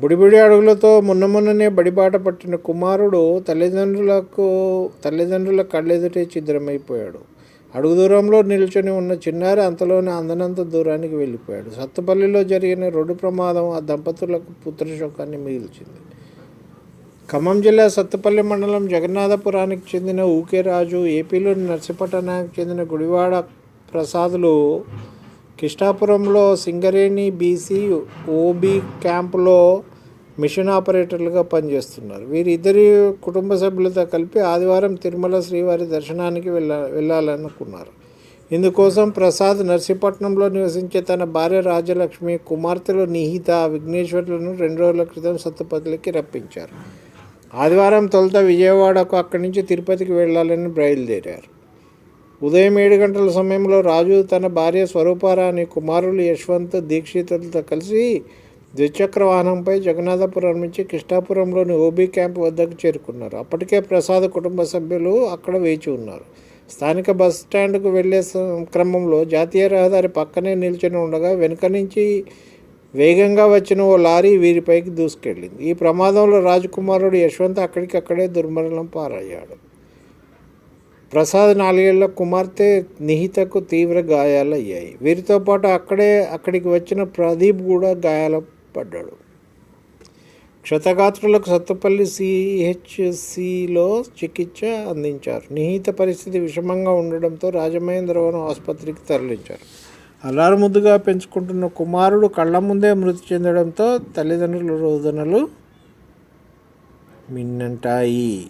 బుడిబుడి అడుగులతో మొన్న మొన్ననే బడిబాట పట్టిన కుమారుడు తల్లిదండ్రులకు తల్లిదండ్రుల కళ్ళెదుటే ఛిద్రమైపోయాడు. అడుగు దూరంలో నిల్చొని ఉన్న చిన్నారి అంతలోనే అందనంత దూరానికి వెళ్ళిపోయాడు. సత్తుపల్లిలో జరిగిన రోడ్డు ప్రమాదం ఆ దంపతులకు పుత్రశోకాన్ని మిగిల్చింది. ఖమ్మం జిల్లా సత్తుపల్లి మండలం జగన్నాథపురానికి చెందిన ఊకే రాజు ఏపీలోని నర్సిపట్టణానికి చెందిన గుడివాడ ప్రసాదులు కిష్టాపురంలో సింగరేణి బీసీ ఓబీ క్యాంపులో మిషన్ ఆపరేటర్లుగా పనిచేస్తున్నారు. వీరిద్దరి కుటుంబ సభ్యులతో కలిపి ఆదివారం తిరుమల శ్రీవారి దర్శనానికి వెళ్ళ వెళ్ళాలనుకున్నారు. ఇందుకోసం ప్రసాద్ నర్సీపట్నంలో నివసించే తన భార్య రాజలక్ష్మి కుమార్తెలు నిహిత విఘ్నేశ్వర్లను రెండు రోజుల క్రితం సత్తుపల్లికి రప్పించారు. ఆదివారం తొలుత విజయవాడకు అక్కడి నుంచి తిరుపతికి వెళ్ళాలని బయలుదేరారు. ఉదయం ఏడు గంటల సమయంలో రాజు తన భార్య స్వరూపారాణి కుమారులు యశ్వంత్ దీక్షితులతో కలిసి ద్విచక్ర వాహనంపై జగన్నాథపురం నుంచి కృష్ణాపురంలోని ఓబీ క్యాంప్ వద్దకు చేరుకున్నారు. అప్పటికే ప్రసాద్ కుటుంబ సభ్యులు అక్కడ వేచి ఉన్నారు. స్థానిక బస్ స్టాండ్కు వెళ్ళే స- క్రమంలో జాతీయ రహదారి పక్కనే నిల్చొని ఉండగా వెనుక నుంచి వేగంగా వచ్చిన ఓ లారీ వీరిపైకి దూసుకెళ్ళింది. ఈ ప్రమాదంలో రాజకుమారుడు యశ్వంత్ అక్కడికక్కడే దుర్మరణం పారయ్యాడు. ప్రసాద్ నాలుగేళ్ళ కుమార్తె నిహితకు తీవ్ర గాయాలయ్యాయి. వీరితో పాటు అక్కడే అక్కడికి వచ్చిన ప్రదీప్ కూడా గాయాల పడ్డాడు క్షతగాత్రులకు సత్తుపల్లి సిహెచ్సిలో చికిత్స అందించారు. నిహిత పరిస్థితి విషమంగా ఉండడంతో రాజమహేంద్రవరం ఆసుపత్రికి తరలించారు. అల్లారు ముద్దుగా పెంచుకుంటున్న కుమారుడు కళ్ళ ముందే మృతి చెందడంతో తల్లిదండ్రుల రోదనలు మిన్నంటాయి.